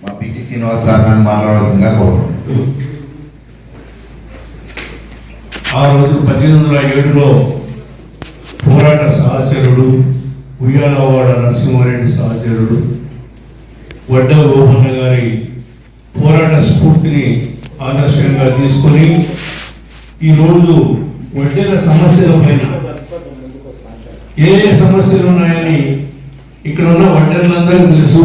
మా PC Srinivas sir నన్ను మాట్లాడవలసిందిగా ఆ రోజు పద్దెనిమిది వందల ఏడులో పోరాట సహచరుడు ఉయ్యాలవాడ నరసింహారెడ్డి సహచరుడు వడ్డ గోపన్న గారి పోరాట స్ఫూర్తిని ఆదర్శంగా తీసుకొని ఈరోజు వడ్డీల సమస్యల పైన ఏ ఏ సమస్యలు ఉన్నాయని ఇక్కడ ఉన్న వడ్డీలందరికీ తెలుసు.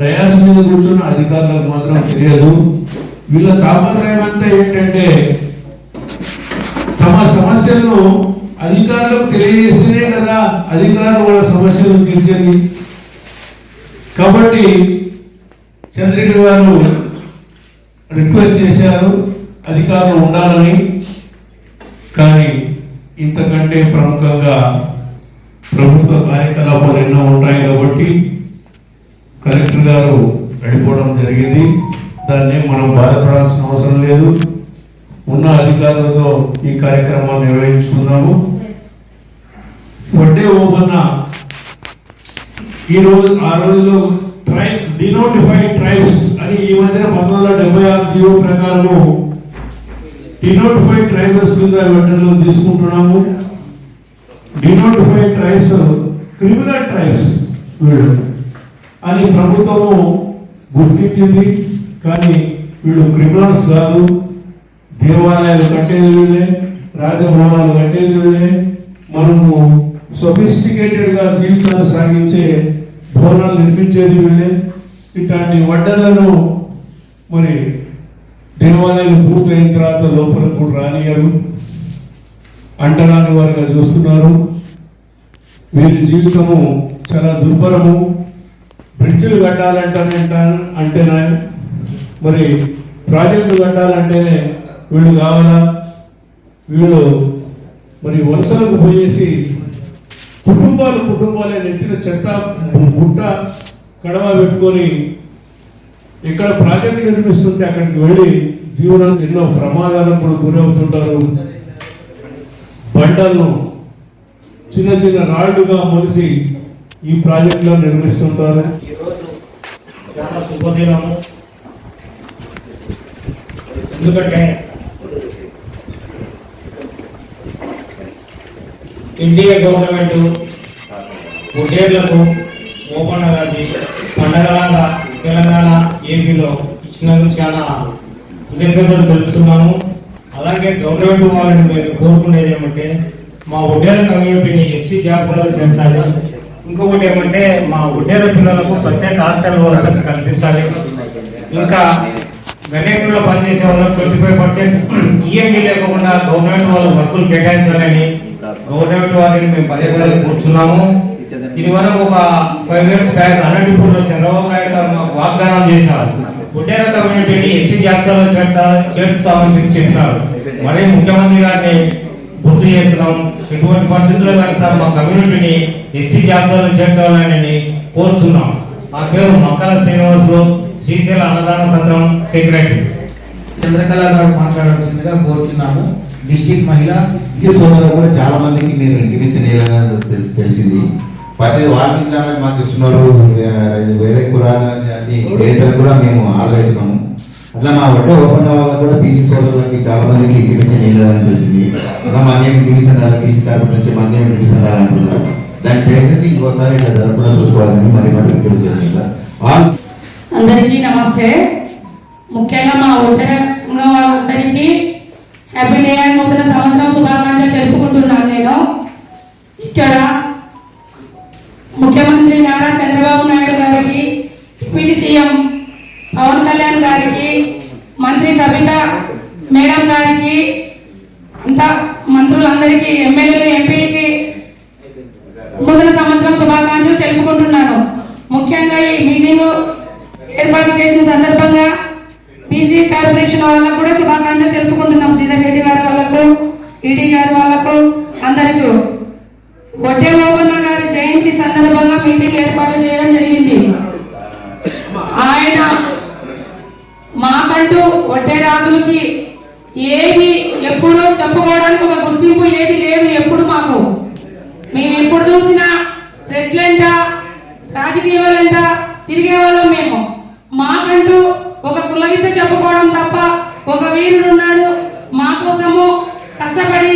డయాస్ మీద కూర్చున్న అధికారులకు మాత్రం తెలియదు. వీళ్ళ తాపత్రయం అంతా ఏంటంటే తమ సమస్యలను అధికారులకు తెలియజేస్తేనే కదా అధికారులు వాళ్ళ సమస్యలను తీర్చేది. కాబట్టి చంద్రిక గారు రిక్వెస్ట్ చేశారు అధికారులు ఉండాలని. కానీ ఇంతకంటే ప్రముఖంగా ప్రభుత్వ కార్యకలాపాలు ఎన్నో ఉంటాయి కాబట్టి కలెక్టర్ గారు వెళ్ళిపోవడం జరిగింది. దాన్ని మనం బాధపడాల్సిన అవసరం లేదు. ఉన్న అధికారులతో ఈ కార్యక్రమాన్ని నిర్వహించుకున్నాము వడ్డే ఓపెన్న ఈ రోజు ఆ రోజులో ట్రై డినోటిఫైడ్ ట్రైబ్స్ అని ఈ మధ్య పంతొమ్మిది వందల డెబ్బై ఆరు జీవో ప్రకారము డినోటిఫైడ్ ట్రైబల్స్ కింద వెంటనే తీసుకుంటున్నాము. డినోటిఫైడ్ ట్రైబ్స్ క్రిమినల్ ట్రైబ్స్ వీళ్ళు. అని ప్రభుత్వము గుర్తించింది. కానీ వీళ్ళు క్రిమినల్స్ కాదు. దేవాలయాలు కట్టేది రాజభవనాలు కట్టేది మనము సొఫిస్టికేటెడ్గా జీవితాన్ని సాగించే భవనాలు నిర్మించేది వీళ్ళే. ఇట్లాంటి వడ్డలను మరి దేవాలయాలు పూర్తయిన తర్వాత లోపల కూడా రానియరు అంటరాని వారిగా చూస్తున్నారు. వీరి జీవితము చాలా దుర్భరము. బ్రిడ్జిలు కట్టాలంటే అంటేనా. మరి ప్రాజెక్టులు కట్టాలంటేనే వీళ్ళు కావాలా? వీళ్ళు మరి వలసలకు పోయేసి కుటుంబాలు కుటుంబాలే నెత్తిన చెత్త గుట్ట కడవ పెట్టుకొని ఇక్కడ ప్రాజెక్టు నిర్మిస్తుంటే అక్కడికి వెళ్ళి జీవనానికి ఎన్నో ప్రమాదాలకు కూడా గురవుతుంటారు. బండలను చిన్న చిన్న రాళ్ళుగా మలిసి ఈ ప్రాజెక్టులో నిర్మిస్తుంటారు. ఈరోజు చాలా శుభదినము. ఎందుకంటే ఇండియా గవర్నమెంట్ ఉద్యోగులకు ఓపెన్ అలాంటి పండగలాగా తెలంగాణ ఏపీలో ఇచ్చినందుకు చాలా కృతజ్ఞతలు తెలుపుతున్నాము. అలాగే గవర్నమెంట్ వాళ్ళని మేము కోరుకునేది ఏమంటే మా ఉద్యోగ కమ్యూనిటీని ఎస్సీ జాబితాలో చేర్చాలి. ఇంకొకటి ఏమంటే మా ఉండేర పిల్లలకు ప్రత్యేక హాస్టల్ వసతి కల్పించాలి. ఇంకా గణేకుల్లో పనిచేసే వాళ్ళకి ట్వంటీ ఫైవ్ పర్సెంట్ ఈఎంఈ లేకుండా గవర్నమెంట్ వాళ్ళు వర్కులు కేటాయించాలని గవర్నమెంట్ వారిని మేము పదే పదే కూర్చున్నాము. ఇది వరకు ఒక ఫైవ్ ఇయర్స్ బ్యాక్ అనంతపూర్లో చంద్రబాబు నాయుడు గారు మాకు వాగ్దానం చేశారు. ఉండేర కమ్యూనిటీని ఎస్సీ జాబితాలో చేర్చాలని చేర్చుతామని చెప్పి చెప్పినారు. మరి ముఖ్యమంత్రి గారిని గుర్తు చేస్తున్నాం. ఇటువంటి పరిస్థితుల్లో కానీ సార్ మా కమ్యూనిటీని ఎస్టీ జాబితాలో చేర్చాలని కోరుచున్నాం. మా పేరు మక్కల శ్రీనివాసులు. శ్రీశైల అన్నదాన సత్రం సెక్రటరీ. చంద్రకళ గారు మాట్లాడాల్సిందిగా కోరుతున్నాము డిస్టిక్ మహిళ ఇది సోదరులు కూడా చాలా మందికి మీరు ఇంటిమేషన్ తెలిసింది. ప్రతి వార్మింగ్ మీద మాకు ఇస్తున్నారు. వేరే కులాలని అది కూడా మేము ఆదరవుతున్నాము అట్లా మా వడ్డ ఓపెన్ వాళ్ళకి కూడా పీసీ సోదరులకి చాలా మందికి ఇంటిమేషన్ లేదని తెలిసింది. అట్లా మాకేం ఇంటిమేషన్ రాలి పీసీ కార్పొరేట్ నుంచి మాకేం ఇంటిమేషన్ రాలంటున్నారు దాన్ని దయచేసి ఇంకోసారి ఇట్లా జరగకుండా చూసుకోవాలని మరి మరి తెలియజేస్తున్నారు అందరికీ నమస్తే. ముఖ్యంగా మా ఉత్తర వాళ్ళందరికీ హ్యాపీ డే అండ్ నూతన సంవత్సరం శుభాకాంక్షలు తెలుపుకుంటున్నాను నేను. ఇక్కడ ముఖ్యమంత్రి నారా చంద్రబాబు నాయుడు గారికి డిప్యూటీ సీఎం కళ్యాణ్ గారికి మంత్రి సబిత మేడం గారికి అంతా మంత్రులందరికీ ఎమ్మెల్యేలు ఎంపీలకి రాజకీయాలెంట తిరిగే వాళ్ళం మేము. మాకంటూ ఒక కులవిద్య చెప్పుకోవడం తప్ప ఒక వీరుడున్నాడు. మా కోసము కష్టపడి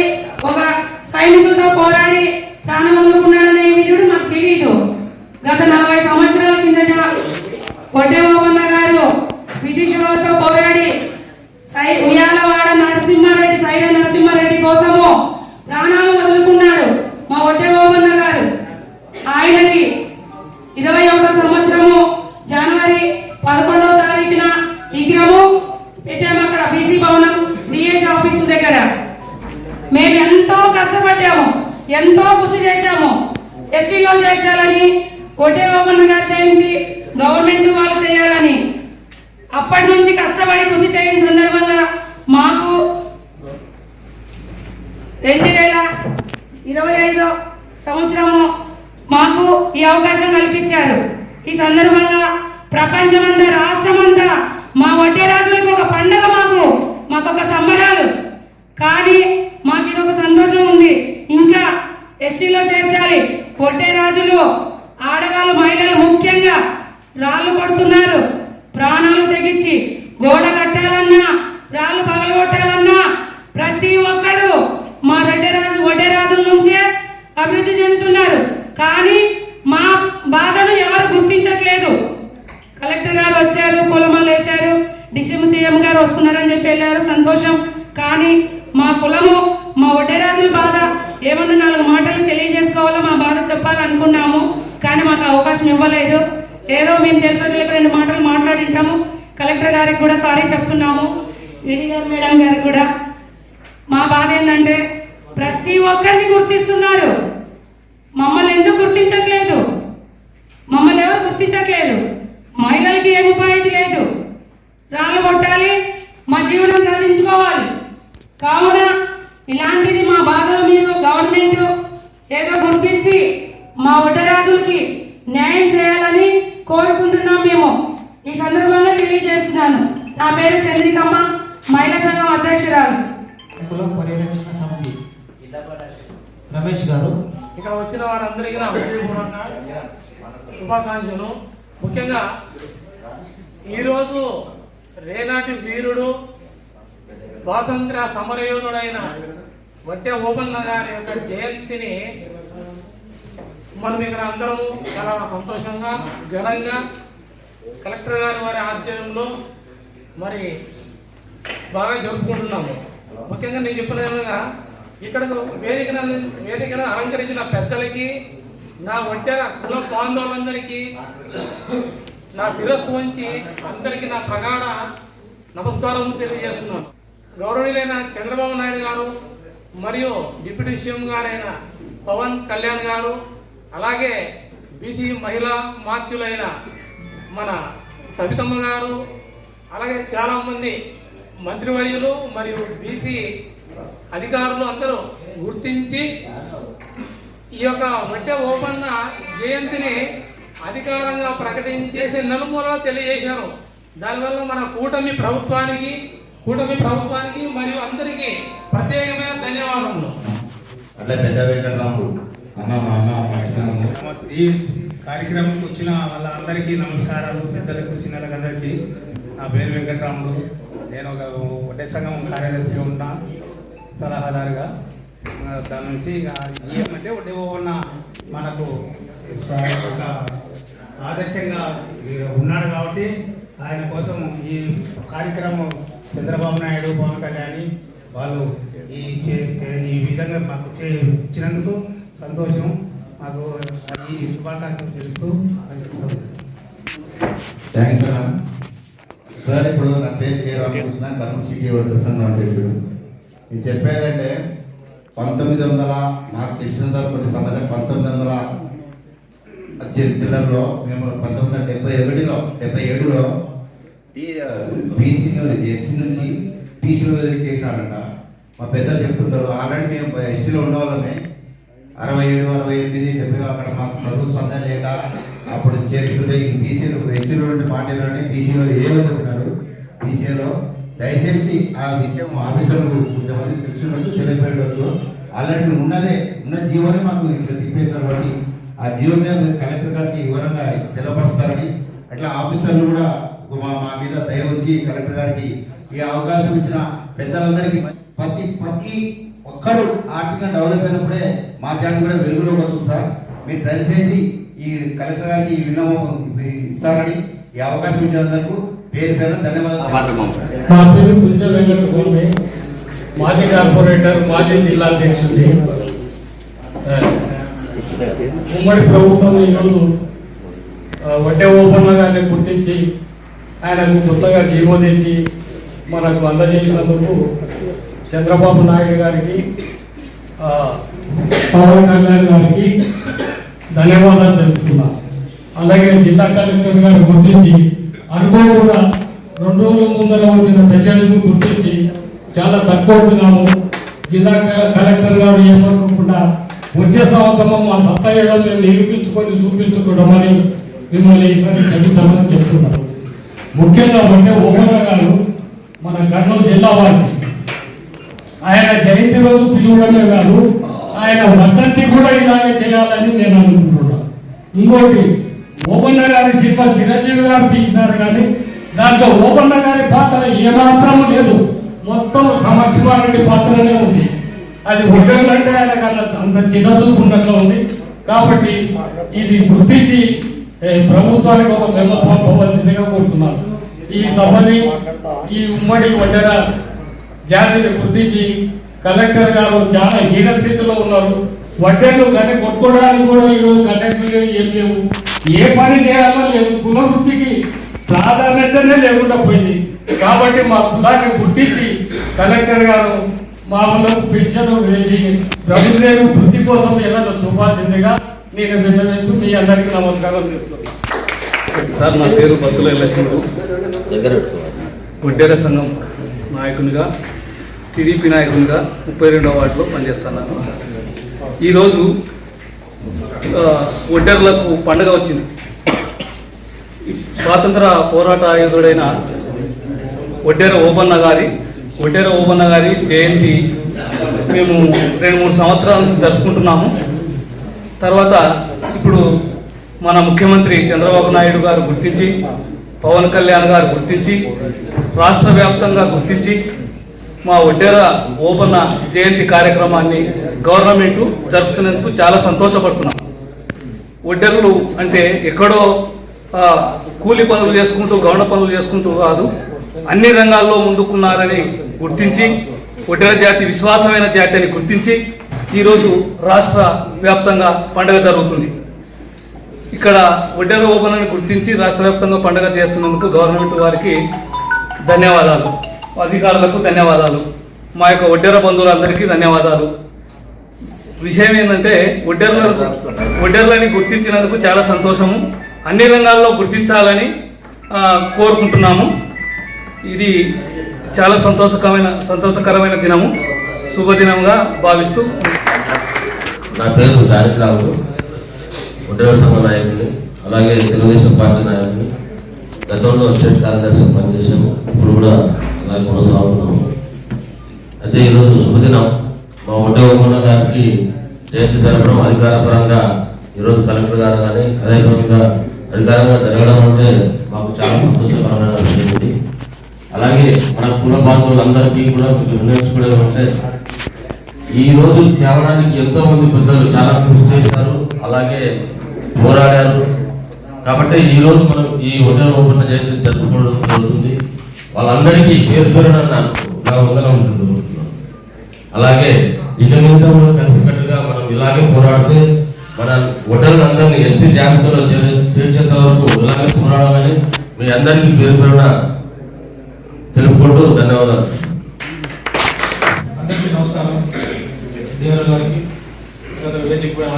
ఎంతో కృషి చేశాము. ఎస్సీలో చేర్చాలని ఒడ్డే ఓపెన్ గారు చేయింది గవర్నమెంట్ వాళ్ళు చేయాలని. అప్పటి నుంచి కష్టపడి కృషి చేయని సందర్భంగా మాకు రెండు వేల ఇరవై ఐదో సంవత్సరము మాకు ఈ అవకాశం కల్పించారు. ఈ సందర్భంగా ప్రపంచమంతా రాష్ట్రమంతా మా వడ్డే రాజులకు ఒక పండగ మాకు మాకు ఒక సంబరాలు. కానీ మాకు ఇది ఒక సంతోషం ఉంది. ఇంకా ఎస్టీలో చేర్చాలి. వడ్డే రాజులు ఆడవాళ్ళు మహిళలు ముఖ్యంగా రాళ్ళు కొడుతున్నారు. ప్రాణాలు తెగించి గోడ కట్టాలన్నా రాళ్ళు పగలగొట్టాలన్నా ప్రతి ఒక్కరూ మా రెడ్డరాజు వడ్డేరాజుల నుంచే అభివృద్ధి చెందుతున్నారు. కానీ మా బాధను ఎవరు గుర్తించట్లేదు. కలెక్టర్ గారు వచ్చారు పొలమాలు వేశారు. డిసిఎం సీఎం గారు వస్తున్నారని చెప్పి వెళ్ళారు. సంతోషం కానీ మా కులము మా వడ్డేరాజుల బాధ ఏమన్నా నాలుగు మాటలు తెలియజేసుకోవాలో మా బాధ చెప్పాలనుకున్నాము కానీ మాకు అవకాశం ఇవ్వలేదు. ఏదో మేము తెలుసో రెండు మాటలు మాట్లాడింటాము కలెక్టర్ గారికి కూడా సారీ చెప్తున్నాము. విని మేడం గారికి కూడా. మా బాధ ఏంటంటే ప్రతి ఒక్కరిని గుర్తిస్తున్నారు. మమ్మల్ని ఎందుకు గుర్తించట్లేదు? మమ్మల్ని ఎవరు గుర్తించట్లేదు? మహిళలకి ఏం ఉపాధి లేదు. రాళ్ళు కొట్టాలి మా జీవనం సాధించుకోవాలి. కావున ఇలాంటిది మా బాధలు మీరు గవర్నమెంట్ ఏదో గుర్తించి మా ఉడ్డరాజులకి న్యాయం చేయాలని కోరుకుంటున్నాం మేము. ఈ సందర్భంగా తెలియజేస్తున్నాను. నా పేరు చంద్రికమ్మ మహిళా సంఘం అధ్యక్షురాలు. కుల పరిరక్షణ సమితి. రమేష్ గారు. ఇక్కడ వచ్చిన వారందరికీ నా హృదయపూర్వక శుభాకాంక్షలు. ముఖ్యంగా ఈరోజు రేనాటి వీరుడు స్వాతంత్ర సమరయోధుడైన వడ్డే ఓపన్న గారి యొక్క జయంతిని మనం ఇక్కడ అందరము చాలా సంతోషంగా ఘనంగా కలెక్టర్ గారి వారి ఆధ్వర్యంలో మరి బాగా జరుపుకుంటున్నాము. ముఖ్యంగా నేను చెప్పిన విధంగా ఇక్కడ వేదికను వేదికను అలంకరించిన పెద్దలకి నా ఒంటెల కుల బాంధవులందరికీ నా శిరస్సు వంచి అందరికీ నా ప్రగాఢ నమస్కారం తెలియజేస్తున్నాను. గౌరవనీయులైన చంద్రబాబు నాయుడు గారు మరియు డిప్యూటీ సీఎం గారైన పవన్ కళ్యాణ్ గారు అలాగే బీసీ మహిళా మార్చులైన మన సవితమ్మ గారు అలాగే చాలామంది మంత్రివర్యులు మరియు బీసీ అధికారులు అందరూ గుర్తించి ఈ యొక్క వడ్డే ఓపన్న జయంతిని అధికారంగా ప్రకటించేసి నలుమూలలో తెలియజేశారు. దానివల్ల మన కూటమి ప్రభుత్వానికి కూటమి ప్రభుత్వానికి మరియు అందరికీ ప్రత్యేకమైన ధన్యవాదములు. అట్లా పెద్ద వెంకటరాముడు. మా ఈ కార్యక్రమంకి వచ్చిన వాళ్ళందరికీ నమస్కారాలు పెద్దలకు చిన్నలకందరికీ. నా పేరు వెంకటరాముడు. నేను ఒక ఒకటే సంఘం కార్యదర్శిగా ఉన్నా సలహాదారుగా. దాని నుంచి ఇక ఏమంటే ఒకటి ఉన్న మనకు ఒక ఆదర్శంగా ఉన్నాడు కాబట్టి ఆయన కోసం ఈ కార్యక్రమం చంద్రబాబు నాయుడు పవన్ కళ్యాణ్ వాళ్ళు ఈ చే- ఈ విధంగా మాకు చే- ఇచ్చినందుకు సంతోషం. మాకు ఈ శుభాకాంక్షలు తెలుస్తూ థ్యాంక్స్ సార్ సార్ ఇప్పుడు నా పేరు K. Ramakrishna Kurnool city voter సంఘం అధ్యక్షుడు నేను చెప్పేదంటే పంతొమ్మిది వందల నాకు తెలిసిన కొన్ని సంవత్సరం పంతొమ్మిది వందల జిల్లాలో మేము పంతొమ్మిది వందల డెబ్బై ఒకటిలో డెబ్బై ఏడులో బీసీ ఎస్సీ నుంచి పీసీలో చేసినారంట మా పెద్దలు చెప్తుంటారు ఆల్రెడీ మేము ఎస్టీలో ఉన్న అరవై ఏడు అరవై ఎనిమిది డెబ్బై అక్కడ మాకు చదువు సందేహం లేక అప్పుడు చేస్తుంటే ఈ బీసీలో ఎస్సీలో ఉండే పార్టీలోనే బీసీలో ఏమో చెప్పినారు బీసీలో దయచేసి ఆ విషయం ఆఫీసర్లు కొంతమంది తెలుసున్నట్టు తెలియపోయవచ్చు ఆల్రెడీ ఉన్నదే ఉన్న జీవోనే మాకు ఇట్లా తిప్పేస్తారు కాబట్టి ఆ జీవో మీద కలెక్టర్ గారికి వివరంగా తెలపరుస్తారని అట్లా ఆఫీసర్లు కూడా మా మా మీద దయ వచ్చి కలెక్టర్ గారికి ఈ అవకాశం ఇచ్చిన పెద్దలందరికీ ప్రతి ప్రతి ఒక్కరు ఆర్థికంగా డెవలప్ అయినప్పుడే మా జాతి కూడా వెలుగులోకి వస్తుంది సార్. మీరు దయచేసి ఈ కలెక్టర్ గారికి ఈ విన్నపం ఇస్తారని ఈ అవకాశం ఇచ్చినందుకు పేరు పేరు ధన్యవాదాలు. మా పేరు కుంచ వెంకట స్వామి. మాజీ కార్పొరేటర్ మాజీ జిల్లా అధ్యక్షుడి ఉమ్మడి ప్రభుత్వం ఈరోజు వడ్డే ఓపన్న గారిని గుర్తించి ఆయనకు కొత్తగా జీవో తెచ్చి మనకు అందజేసినందుకు చంద్రబాబు నాయుడు గారికి పవన్ కళ్యాణ్ గారికి ధన్యవాదాలు తెలుపుతున్నా. అలాగే జిల్లా కలెక్టర్ గారు గుర్తించి అనుకోకుండా రెండు రోజుల ముందర వచ్చిన మెసేజ్ను గుర్తించి చాలా తక్కువ వచ్చినాము. జిల్లా క- కలెక్టర్ గారు ఏమనుకోకుండా వచ్చే సంవత్సరం మా సత్తా ఏదో మేము నిరూపించుకొని చూపించుకోవడమని మిమ్మల్ని ఈసారి క్షమించాలని చెప్తున్నాను. ముఖ్యంగా అంటే ఓమన్న గారు మన కర్నూలు జిల్లా వాసి. ఆయన జయంతి రోజు పిలువడమే కాదు ఆయన వర్ధంతి కూడా ఇలాగే చేయాలని నేను అనుకుంటున్నాను ఇంకోటి ఓపన్న గారి సినిమా చిరంజీవి గారు తీసినారు కానీ దాంట్లో ఓపన్న గారి పాత్ర ఏమాత్రం లేదు. మొత్తం సమర్శివారెడ్డి పాత్రనే ఉంది. అది ఒడ్డంటే ఆయన కన్నా అంత చిన్నచూపు ఉన్నట్లు ఉంది. కాబట్టి ఇది గుర్తించి ప్రభుత్వానికి ఒక మెమ్మ పంపవలసిందిగా కోరుతున్నాను. ఈ సభని ఈ ఉమ్మడి ఒడ్డెర జాతిని గుర్తించి కలెక్టర్ గారు చాలా హీన స్థితిలో ఉన్నారు. వడ్డెలు కానీ కొట్టుకోవడానికి కూడా ఈరోజు కలెక్టర్లు ఏం లేవు. ఏ పని చేయాలో లేదు. కుల వృత్తికి ప్రాధాన్యతనే లేకుండా పోయింది. కాబట్టి మా కులాన్ని గుర్తించి కలెక్టర్ గారు మా వాళ్ళకు పెన్షన్ వేసి ప్రభుత్వ వృత్తి కోసం ఏదైనా చూపాల్సిందిగా నేను విన్నవించు మీ అందరికీ నమస్కారం చెప్తున్నాను. సార్ నా పేరు బత్తుల ఎల్లసింగు గుడ్డెర సంఘం నాయకునిగా టీడీపీ నాయకునిగా ముప్పై రెండవ వార్డులో పనిచేస్తున్నాను. ఈరోజు ఒడ్డర్లకు పండగ వచ్చింది. స్వాతంత్ర పోరాట ఆయుధుడైన ఒడ్డెర ఓబన్న గారి ఒడ్డెర ఓబన్న గారి జయంతి మేము రెండు మూడు సంవత్సరాల నుంచి జరుపుకుంటున్నాము. తర్వాత ఇప్పుడు మన ముఖ్యమంత్రి చంద్రబాబు నాయుడు గారు గుర్తించి పవన్ కళ్యాణ్ గారు గుర్తించి రాష్ట్ర వ్యాప్తంగా గుర్తించి మా ఒడ్డేర ఓపెన్న జయంతి కార్యక్రమాన్ని గవర్నమెంట్ జరుపుతున్నందుకు చాలా సంతోషపడుతున్నాం. ఒడ్డెర్లు అంటే ఎక్కడో కూలి పనులు చేసుకుంటూ గౌణ పనులు చేసుకుంటూ కాదు అన్ని రంగాల్లో ముందుకున్నారని గుర్తించి ఒడ్డెర జాతి విశ్వాసమైన జాతి అని గుర్తించి ఈరోజు రాష్ట్ర వ్యాప్తంగా పండుగ జరుగుతుంది. ఇక్కడ ఒడ్డెర ఓపెనని గుర్తించి రాష్ట్ర వ్యాప్తంగా పండుగ చేస్తున్నందుకు గవర్నమెంట్ వారికి ధన్యవాదాలు. అధికారులకు ధన్యవాదాలు. మా యొక్క ఒడ్డెర బంధువులందరికీ ధన్యవాదాలు. విషయం ఏంటంటే ఒడ్డెర్లకు ఒడ్డెర్లని గుర్తించినందుకు చాలా సంతోషము. అన్ని రంగాల్లో గుర్తించాలని కోరుకుంటున్నాము. ఇది చాలా సంతోషకరమైన సంతోషకరమైన దినము. శుభదినంగా భావిస్తూ నా పేరు దారిద్రావు. ఒడ్డేవ సంఘ నాయకుడు. అలాగే తెలుగుదేశం పార్టీ నాయకుడు. గతంలో స్టేట్ కార్యదర్శి పనిచేసాము ఇప్పుడు కూడా అలా కొనసాగుతున్నాము అయితే ఈరోజు శుభదినం. మా ఒడ్డే గారికి జయంతి జరపడం అధికారపరంగా ఈరోజు కలెక్టర్ గారు కానీ అదేవిధంగా అధికారంగా జరగడం అంటే మాకు చాలా సంతోషకరమైన విషయం అలాగే మన కుల బాంధవులందరికీ కూడా మీకు వినియోగించుకోవడం అంటే ఈ రోజు తేవడానికి ఎంతో మంది పెద్దలు చాలా కృషి చేశారు అలాగే పోరాడారు. కాబట్టి ఈ రోజు మనం ఈ హోటల్ ఓపెన్ జయంతి జరుపుకోవడం జరుగుతుంది. వాళ్ళందరికీ పేరు పేరున నాకు నా వందనం ఉంటుంది అలాగే ఇక మీద కూడా కలిసికట్టుగా మనం ఇలాగే పోరాడితే మన ఓటర్లు అందరినీ ఎస్టీ జాబితాలో చేర్చేంత వరకు ఇలాగే పోరాడాలని మీ అందరికీ పేరు పేరున తెలుపుకుంటూ ధన్యవాదాలు. అందరికీ నమస్కారం. దేవర గారికి వేదిక కూడా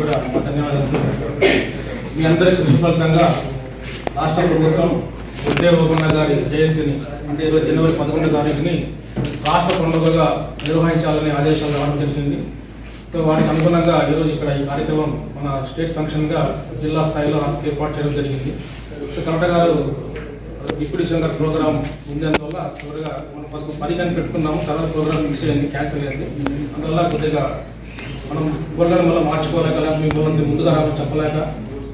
కూడా ధన్యవాదాలు. మీ అందరి కృషి ఫలితంగా రాష్ట్ర ప్రభుత్వం ఉద్యోగ ఓపన్న గారి జయంతిని అంటే ఇరవై జనవరి పదకొండు తారీఖుని రాష్ట్ర పండుగగా నిర్వహించాలని ఆదేశాలు రావడం జరిగింది. సో వాటికి అనుగుణంగా ఈరోజు ఇక్కడ ఈ కార్యక్రమం మన స్టేట్ ఫంక్షన్గా జిల్లా స్థాయిలో ఏర్పాటు చేయడం జరిగింది. సో కలెక్టర్ గారు డిప్యూటీ శంకర్ ప్రోగ్రామ్ అందువల్ల చివరిగా మనం పని గన్ను పెట్టుకున్నాము. తర్వాత ప్రోగ్రామ్ మిక్స్ అయింది క్యాన్సిల్ అయింది. అందువల్ల కొద్దిగా మనం ప్రోగ్రామ్ వల్ల మార్చుకోలేక మీ ముందుగా రావాలని చెప్పలేక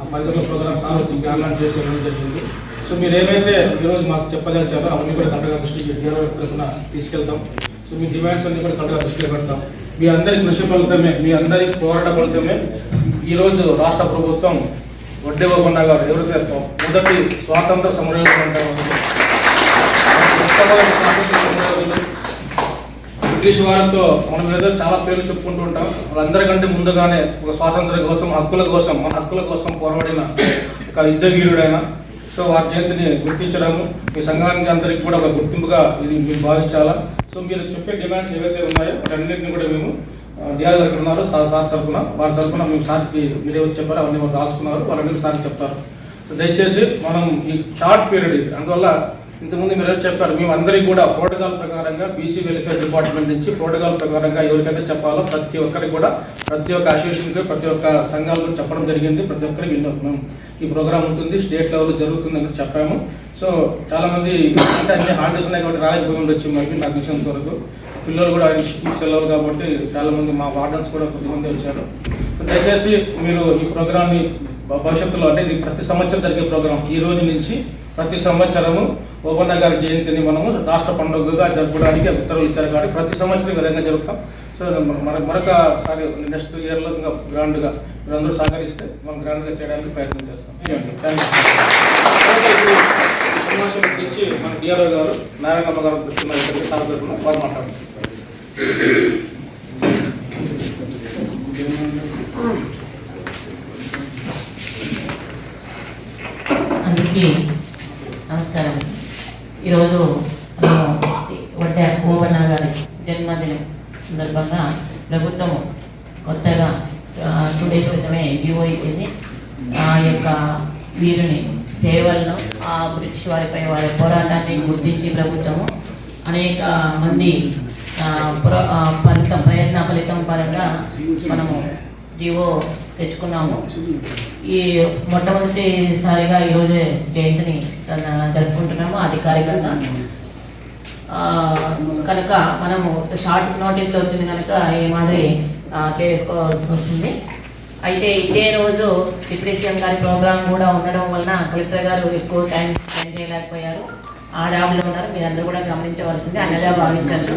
ఆ పరిధిలో ప్రోగ్రామ్ సార్ వచ్చి చేసి వెళ్ళడం జరిగింది. సో మీరు ఏవైతే ఈరోజు మాకు చెప్పదలిచారో అవన్నీ కూడా కంటగా దృష్టికి హీరో తరఫున తీసుకెళ్తాం. సో మీ డిమాండ్స్ అన్ని కూడా కంటగా దృష్టిలో పెడతాం. మీ అందరి కృషి ఫలితమే మీ అందరి పోరాట ఫలితమే. ఈరోజు రాష్ట్ర ప్రభుత్వం వడ్డేవకొండ గారు ఎవరికి మొదటి స్వాతంత్ర సమరయోధులు అంటారు బ్రిటిష్ వారితో మనం ఏదో చాలా పేర్లు చెప్పుకుంటూ ఉంటాం. వాళ్ళందరికంటే ముందుగానే ఒక స్వాతంత్ర కోసం హక్కుల కోసం మన హక్కుల కోసం పోరాడిన ఒక యుద్ధవీరుడైన సో వారి జయంతిని గుర్తించడము మీ సంఘానికి అందరికీ కూడా ఒక గుర్తింపుగా ఇది మీరు భావించాలా? సో మీరు చెప్పే డిమాండ్స్ ఏవైతే ఉన్నాయో వాటన్నింటినీ కూడా మేము డిఆర్ గారు ఉన్నారు సార్ సార్ తరఫున వారి తరఫున మేము సార్కి మీరు ఎవరు చెప్పారో అవన్నీ వాళ్ళు రాసుకున్నారు వాళ్ళందరూ సార్కి చెప్తారు. సో దయచేసి మనం ఈ షార్ట్ పీరియడ్ ఇది అందువల్ల ఇంతకుముందు మీరు చెప్పారు మేము అందరికీ కూడా ప్రోటోకాల్ ప్రకారంగా బీసీ వెల్ఫేర్ డిపార్ట్మెంట్ నుంచి ప్రోటోకాల్ ప్రకారంగా ఎవరికైతే చెప్పాలో ప్రతి ఒక్కరికి కూడా ప్రతి ఒక్క అసోసియేషన్కి ప్రతి ఒక్క సంఘాలకు చెప్పడం జరిగింది ప్రతి ఒక్కరికి విన్నాం ఈ ప్రోగ్రామ్ ఉంటుంది స్టేట్ లెవెల్ జరుగుతుంది అని చెప్పాము. సో చాలామంది అంటే అన్ని హాలిడేస్ ఉన్నాయి కాబట్టి రాలేకపోయి ఉండొచ్చు మరి నాకు తెలిసినంత వరకు పిల్లలు కూడా స్కూల్ సెలవులు కాబట్టి చాలామంది మా వార్డన్స్ కూడా కొద్దిమంది వచ్చారు. సో దయచేసి మీరు ఈ ప్రోగ్రామ్ని భవిష్యత్తులో అంటే ఇది ప్రతి సంవత్సరం జరిగే ప్రోగ్రామ్ ఈ రోజు నుంచి ప్రతి సంవత్సరము ఓబన్న గారి జయంతిని మనము రాష్ట్ర పండుగగా జరపడానికి ఉత్తర్వులు ఇచ్చారు కాబట్టి ప్రతి సంవత్సరం ఈ విధంగా జరుపుతాం. సో మన మరొకసారి నెక్స్ట్ ఇయర్లో ఇంకా గ్రాండ్గా మీరందరూ సహకరిస్తే మనం గ్రాండ్గా చేయడానికి ప్రయత్నం చేస్తాం. సమావేశం తెచ్చి మన డిఆర్ఓ గారు నారాయణమ్మ గారు కూర్చున్నారు ఇక్కడికి వారు మాట్లాడుతున్నారు. అందరికీ నమస్కారం ఈరోజు వడ్డే శ్రీ వడ్డ గారి జన్మదినం సందర్భంగా ప్రభుత్వం కొత్తగా టూ డేస్ క్రితమే జీవో ఇచ్చింది. ఆ యొక్క వీరిని సేవలను ఆ బ్రిటిష్ వారిపై వారి పోరాటాన్ని గుర్తించి ప్రభుత్వము అనేక మంది ప్ర- ఫలితం ప్రయత్న ఫలితం పరంగా మనము జీవో తెచ్చుకున్నాము. ఈ మొట్టమొదటిసారిగా ఈరోజే జయంతిని జరుపుకుంటున్నాము అధికారికంగా. కనుక మనము షార్ట్ నోటీస్లో వచ్చింది కనుక ఈ మాదిరి చేసుకోవాల్సి వస్తుంది. అయితే ఇదే రోజు డిప్యూటీ సీఎం గారి ప్రోగ్రాం కూడా ఉండడం వలన కలెక్టర్ గారు ఎక్కువ టైం స్పెండ్ చేయలేకపోయారు. ఆ డాబ్లో ఉన్నారు. మీరందరూ కూడా గమనించవలసింది అన్నగా భావించారు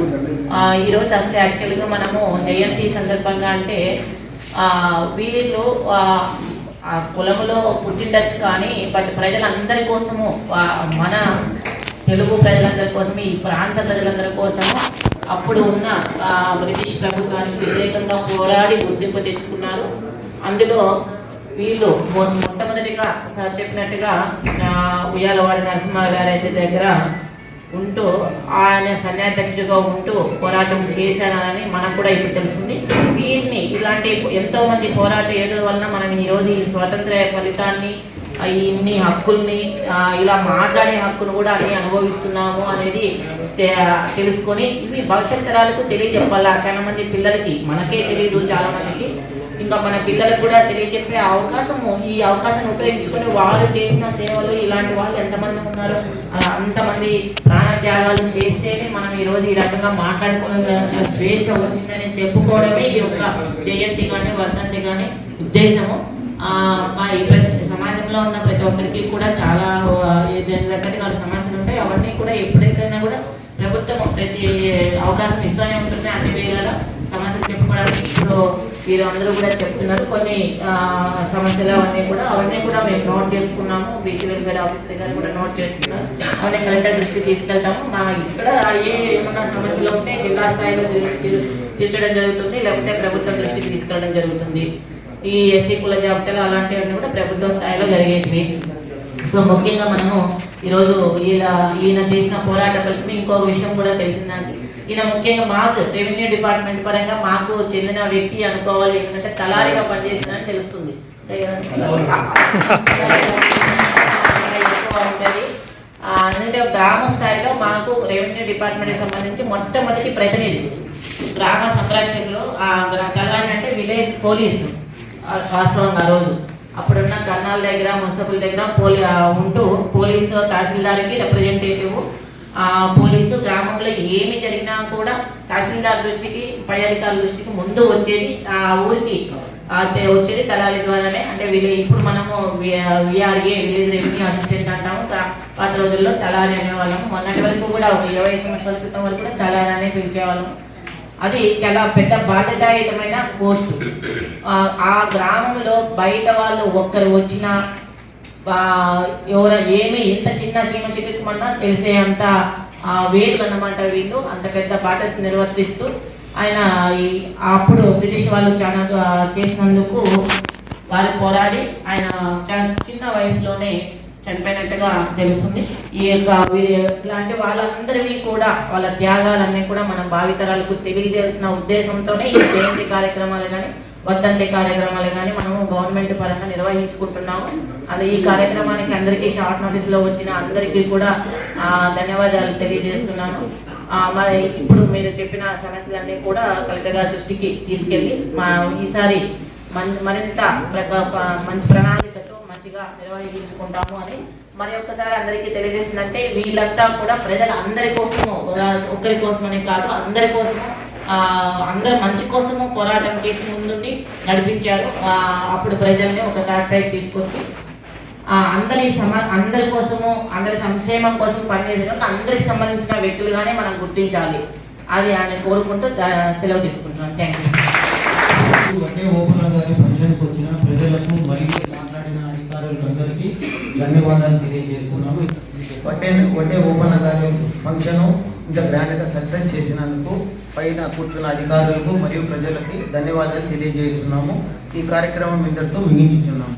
ఈరోజు అసలు యాక్చువల్గా మనము జయంతి సందర్భంగా అంటే వీళ్ళు ఆ, కులములో పుట్టిండొచ్చు కానీ బట్ ప్రజలందరి కోసము మన తెలుగు ప్రజలందరి కోసము ఈ ప్రాంత ప్రజలందరి కోసము అప్పుడు ఉన్న బ్రిటిష్ ప్రభుత్వానికి వ్యతిరేకంగా పోరాడి గుర్తింపు తెచ్చుకున్నారు. అందులో వీళ్ళు మొట్టమొదటిగా సార్ చెప్పినట్టుగా ఉయ్యాలవాడ ఉయ్యాలవాడి నరసింహ గారి దగ్గర ఉంటూ ఆయన సన్యాధ్యక్షుడిగా ఉంటూ పోరాటం చేశానని మనకు కూడా ఇప్పుడు తెలుస్తుంది. దీన్ని ఇలాంటి ఎంతో మంది పోరాట ఏదో వలన మనం ఈరోజు ఈ స్వాతంత్ర ఫలితాన్ని ఇన్ని హక్కుల్ని ఇలా మాట్లాడే హక్కును కూడా అన్ని అనుభవిస్తున్నాము అనేది తెలుసుకొని ఇవి భవిష్యత్ తరాలకు తెలియజెప్పాలా. చాలా మంది పిల్లలకి మనకే తెలియదు చాలా మందికి. ఇంకా మన పిల్లలకు కూడా తెలియజెప్పే అవకాశము ఈ అవకాశాన్ని ఉపయోగించుకొని వాళ్ళు చేసిన సేవలు ఇలాంటి వాళ్ళు ఎంతమంది ఉన్నారో అలా అంతమంది ప్రాణత్యాగాలు చేస్తేనే మనం ఈరోజు ఈ రకంగా మాట్లాడుకునే స్వేచ్ఛ వచ్చిందని చెప్పుకోవడమే ఈ యొక్క జయంతి కానీ వర్ధంతి కానీ ఉద్దేశము. ఆ, మా ఈ ప్రతి సమాజంలో ఉన్న ప్రతి ఒక్కరికి కూడా చాలా ఏదైనా రకరకాల సమస్యలు ఉంటాయి అవన్నీ కూడా ఎప్పటికైనా కూడా ప్రభుత్వం ప్రతి అవకాశం ఇస్తూనే ఉంటుంది అన్ని వేళ సమస్యలు చెప్పుకోవడానికి. ఇప్పుడు వీరు అందరూ కూడా చెప్తున్నారు. కొన్ని సమస్యలు అవన్నీ కూడా అవన్నీ కూడా మేము నోట్ చేసుకున్నాము. బీసీ వెల్ఫేర్ ఆఫీసర్ గారు కూడా నోట్ చేసుకున్నారు. అవన్నీ కలెక్టర్ దృష్టికి తీసుకెళ్తాము. మా ఇక్కడ ఏ ఏమన్నా సమస్యలు ఉంటే జిల్లా స్థాయిలో తీర్చడం జరుగుతుంది. లేకపోతే ప్రభుత్వం దృష్టికి తీసుకెళ్ళడం జరుగుతుంది. ఈ ఎస్సీ కుల జాబితాలు అలాంటివన్నీ కూడా ప్రభుత్వ స్థాయిలో జరిగేటివి. సో ముఖ్యంగా మనము ఈరోజు ఈయన ఈయన చేసిన పోరాట ఫలితం ఇంకొక విషయం కూడా తెలిసిందండి. ఈయన ముఖ్యంగా మాకు రెవెన్యూ డిపార్ట్మెంట్ పరంగా మాకు చెందిన వ్యక్తి అనుకోవాలి. ఎందుకంటే తలారిగా పనిచేసిందని తెలుస్తుంది. ఎక్కువ ఎందుకంటే గ్రామ స్థాయిలో మాకు రెవెన్యూ డిపార్ట్మెంట్ సంబంధించి మొట్టమొదటి ప్రతినిధి గ్రామ సంరక్షకులు ఆ తలారి అంటే విలేజ్ పోలీసు వాస్తవంగా ఆ రోజు. అప్పుడున్న కన్నాల దగ్గర మున్సిపల్ దగ్గర పోలీ ఉంటూ పోలీసు తహసీల్దార్కి రిప్రజెంటేటివ్ పోలీసు గ్రామంలో ఏమి జరిగినా కూడా తహసీల్దార్ దృష్టికి పై అధికారుల దృష్టికి ముందు వచ్చేది ఆ ఊరికి వచ్చేది దళాలి ద్వారానే. అంటే వీళ్ళు ఇప్పుడు మనము విఆర్ఏ విలేజ్ రెవెన్యూ అసిస్టెంట్ అంటాము. పాత రోజుల్లో దళాలి అనేవాళ్ళము. మొన్నటి వరకు కూడా ఒక ఇరవై సంవత్సరాల క్రితం వరకు కూడా దళాలి అనే పిలిచేవాళ్ళము. అది చాలా పెద్ద బాధ్యతాయుతమైన పోస్టు. ఆ, గ్రామంలో బయట వాళ్ళు ఒక్కరు వచ్చినా ఎవర ఏమి ఎంత చిన్న చీమ చిరుకుమన్నా తెలిసే అంత ఆ, అన్నమాట వీళ్ళు. అంత పెద్ద బాధ్యత నిర్వర్తిస్తూ ఆయన ఈ అప్పుడు బ్రిటిష్ వాళ్ళు చాలా చేసినందుకు వారు పోరాడి ఆయన చాలా చిన్న వయసులోనే చనిపోయినట్టుగా తెలుస్తుంది. ఈ యొక్క వీరి ఇలాంటి వాళ్ళందరివి కూడా వాళ్ళ త్యాగాలన్నీ కూడా మనం భావితరాలకు తెలియజేసిన ఉద్దేశంతోనే ఈ జయంతి కార్యక్రమాలు కానీ వర్ధంతి కార్యక్రమాలు కానీ మనము గవర్నమెంట్ పరంగా నిర్వహించుకుంటున్నాము. అది ఈ కార్యక్రమానికి అందరికీ షార్ట్ నోటీస్లో వచ్చిన అందరికీ కూడా ధన్యవాదాలు తెలియజేస్తున్నాను. మరి ఇప్పుడు మీరు చెప్పిన సమస్యలన్నీ కూడా కలెక్టర్ గారి దృష్టికి తీసుకెళ్ళి మా ఈసారి మరింత మంచి ప్రణాళికతో మంచిగా నిర్వహించుకుంటాము అని మరి ఒక్కసారి అందరికీ తెలియజేసిందంటే వీళ్ళంతా కూడా ప్రజల అందరి కోసము ఒకరి కోసమని కోసమనే కాదు అందరి కోసము అందరు మంచి కోసము పోరాటం చేసి ముందుండి నడిపించారు. అప్పుడు ప్రజల్ని ఒక థర్డ్ తీసుకొచ్చి అందరి సమ అందరి కోసము అందరి సంక్షేమం కోసం పనిచేసిన అందరికి సంబంధించిన వ్యక్తులుగానే మనం గుర్తించాలి. అది ఆయన కోరుకుంటూ సెలవు తీసుకుంటున్నాను. థ్యాంక్ యూ ఓపెన్ గారి ఫంక్షన్కి వచ్చిన ప్రజలకు మరియు మాట్లాడిన అధికారులందరికీ ధన్యవాదాలు తెలియజేస్తున్నాము. వడ్డే వడ్డే ఓపెన్ గారి ఫంక్షన్ ఇంత గ్రాండ్గా సక్సెస్ చేసినందుకు పైన కూర్చున్న అధికారులకు మరియు ప్రజలకి ధన్యవాదాలు తెలియజేస్తున్నాము. ఈ కార్యక్రమం ఇంతటితో ముగించుతున్నాము